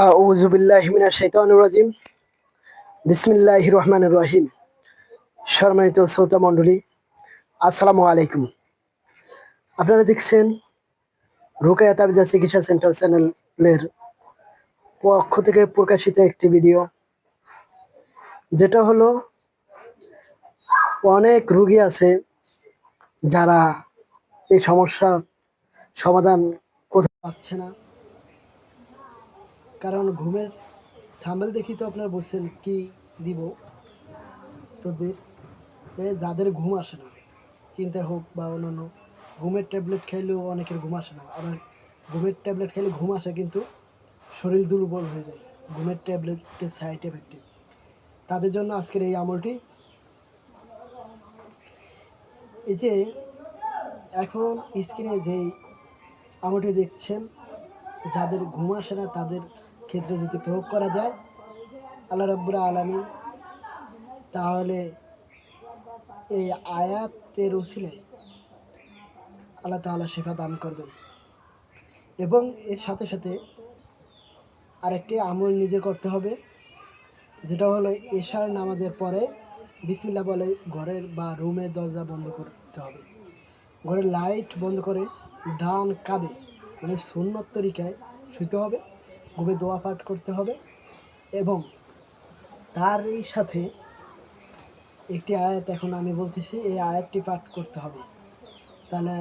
আউজুবিল্লাহ মিনাশ শাইতানির রাজিম। বিসমিল্লাহির রহমানির রহিম। সম্মানিত শ্রোতা মণ্ডলী, আসসালামু আলাইকুম। আপনারা দেখছেন রোকায়া তাবিজা চিকিৎসা সেন্টার চ্যানেলের পক্ষ থেকে প্রকাশিত একটি ভিডিও, যেটা হলো অনেক রুগী আছে যারা এই সমস্যার সমাধান কোথাও পাচ্ছে না। কারণ ঘুমের থাম্বেল দেখি তো আপনার বলছেন, কি দিব? এ যাদের ঘুম আসে না চিন্তা হোক বা অন্যান্য, ঘুমের ট্যাবলেট খাইলেও অনেকের ঘুম আসে না। আবার ঘুমের ট্যাবলেট খাইলে ঘুম আসে কিন্তু শরীর দুর্বল হয়ে যায়, ঘুমের ট্যাবলেটের সাইড এফেক্টিভ তাদের জন্য আজকের এই আমলটি, এই যে এখন স্ক্রিনে যেই আমলটি দেখছেন, যাদের ঘুম আসে না তাদের ক্ষেত্রে যদি প্রয়োগ করা যায়, আল্লাহ রব্বুর আলমী তাহলে এই আয়াতের ওসিলে আল্লাহ তাআলা শেফা দান করবেন। এবং এর সাথে সাথে আরেকটি আমল নিজে করতে হবে, যেটা হলো এশার নামাজের পরে বিসমিল্লা বলে ঘরের বা রুমের দরজা বন্ধ করতে হবে। ঘরের লাইট বন্ধ করে ডান কাঁধে মানে সুন্নত তরিকায় শুতে হবে। ঘুমে দোয়া পাঠ করতে হবে এবং তার এই সাথে একটি আয়াত এখন আমি বলতেছি, এই আয়াতটি পাঠ করতে হবে। তাহলে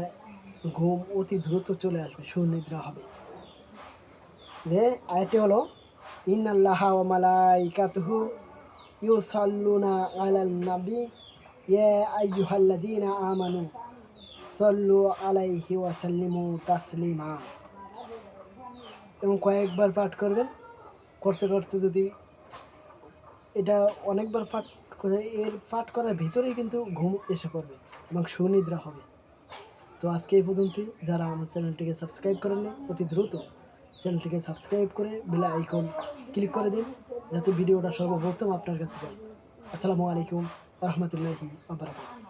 ঘুম অতি দ্রুত চলে আসবে, সুনিদ্রা হবে। যে আয়াতটি হলো ইন আল্লাহ ও মালাইকাতুহু ইউসাল্লুনা আলান নাবি, ইয়া আইয়ুহাল্লাযীনা আমানু সল্লু আলাইহি ওয়াসাল্লিমু তাসলিমা। এবং কয়েকবার পাঠ করবেন। করতে করতে যদি এটা অনেকবার পাঠ করে, এর পাঠ করার ভিতরেই কিন্তু ঘুম এসে পড়বে এবং সুনিদ্রা হবে। তো আজকে এই পর্যন্তই। যারা আমার চ্যানেলটিকে সাবস্ক্রাইব করেননি, অতি দ্রুত চ্যানেলটিকে সাবস্ক্রাইব করে বেলা আইকন ক্লিক করে দিন, যাতে ভিডিওটা সর্বপ্রথম আপনার কাছে যায়। আসসালামু আলাইকুম রহমতুল্লাহি আবরাকাতুহু